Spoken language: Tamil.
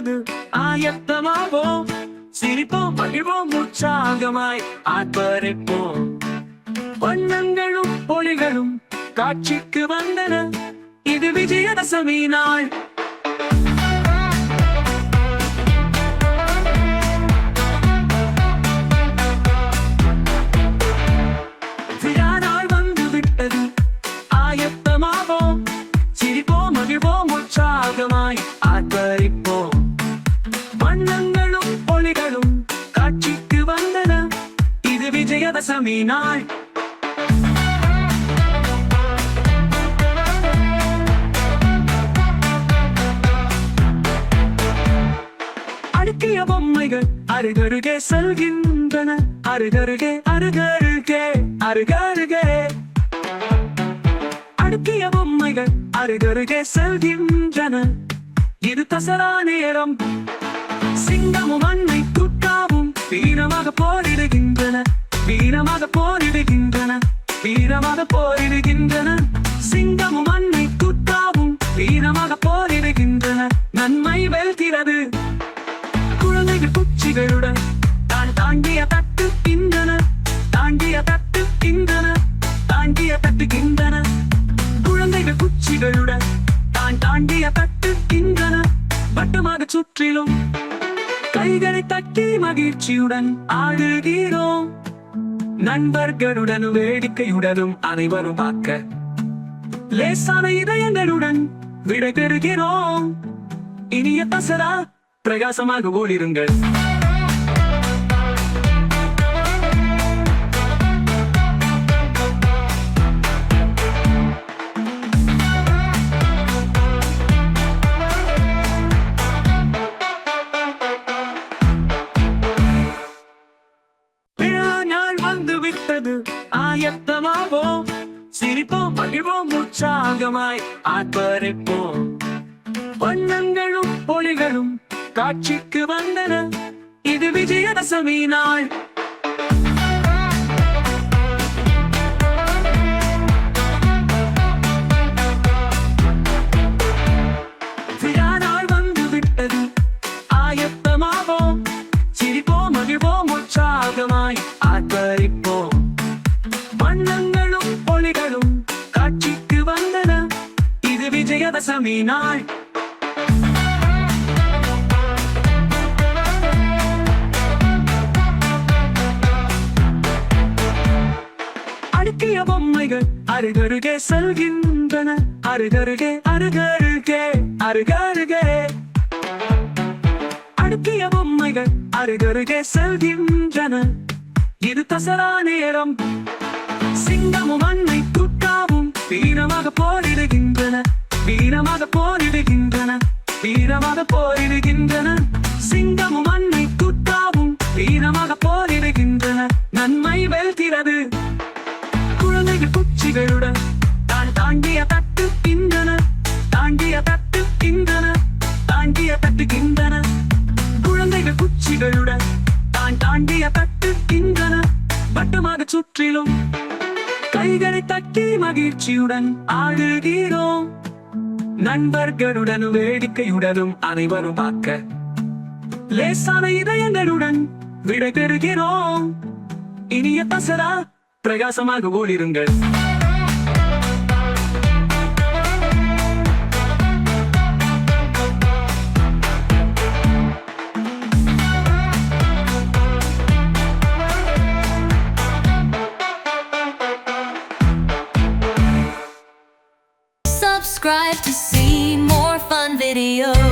விட்டது ஆயத்தமாவோம். சிரிப்போம் மகிழ்வோம் உற்சாகமாய் ஆர்ப்பரிப்போம். வண்ணங்களும் ஒளிகளும் காட்சிக்கு வந்தன. இது விஜயதசமி நாள். இது நாள் அடுக்கிய பொம்மைகள் அருகருகே செல்கின்றன. அருகருகே அருகருகே அருகருகே. அடுக்கிய பொம்மைகள் அருகருகே செல்கின்றன. இது தசரா நேரம். சிங்கமும் அன்னை குட்டாவும் வீரமாக போரிடுகின்றன. போரிடுகின்றன. சிங்கமும் அன்னை குத்தாவும் வீரமாக போரிடுகின்றன. நன்மை வெல்கிறது. குழந்தைகள் குச்சிகளுடன் தான் தாண்டிய தட்டு கின்றன. தாண்டிய தட்டு கின்றன. தாங்கிய தட்டுகின்றன குழந்தைகள் குச்சிகளுடன் தான் தாண்டிய தட்டு கின்றன. வட்டமாக சுற்றிலும் கைகளை தட்டி மகிழ்ச்சியுடன் ஆடுகிறோம். நண்பர்களுடனும் வேடிக்கையுடனும் அனைவரும் பார்க்க லேசான இதயங்களுடன் விடை பெறுகிறோம். இனிய தசரா பிரகாசமாக ஓடிருங்கள். ஆயத்தமாவோம் சிரிப்போம் மகிழ்வோம் உற்சாகமாய் ஆர்ப்பரிப்போம். வண்ணங்களும் ஒளிகளும் காட்சிக்கு வந்தன. இது விஜயதசமி நாள். இது விஜயதசமி நாள் அடுக்கிய பொம்மைகள் அருகருகே செல்கின்றன. அருகருகே அருகருகே அருகருகே. அடுக்கிய பொம்மைகள் அருகருகே செல்கின்றன. இது தசரா நேரம். சிங்கமும் அன்னை குட்டாவும் வீரமாக போரிடுகின்றன. வீரமாக போரிடுகின்றன. வீரமாக போரிடுகின்றன. சிங்கமும் அன்னை குட்டாவும் வீரமாக போரிடுகின்றன. நன்மை வெல்கிறது. குழந்தைகள் குச்சிகளுடன் தான் தாங்கிய தட்டு கின்றன தாங்கிய தட்டு கின்றன தாங்கிய தட்டு கின்றன குழந்தைகள் குச்சிகளுடன் தான் தாண்டிய தட்டு கின்றன வட்டமாக சுற்றிலும் கைகளை தட்டி மகிழ்ச்சியுடன் ஆடுகிறோம். நண்பர்களுடனும் வேடிக்கையுடனும் அனைவரும் பார்க்க லேசான இதயங்களுடன் விடை பெறுகிறோம். இனிய தசரா பிரகாசமாக ஓடிருங்கள். Subscribe to see more fun videos.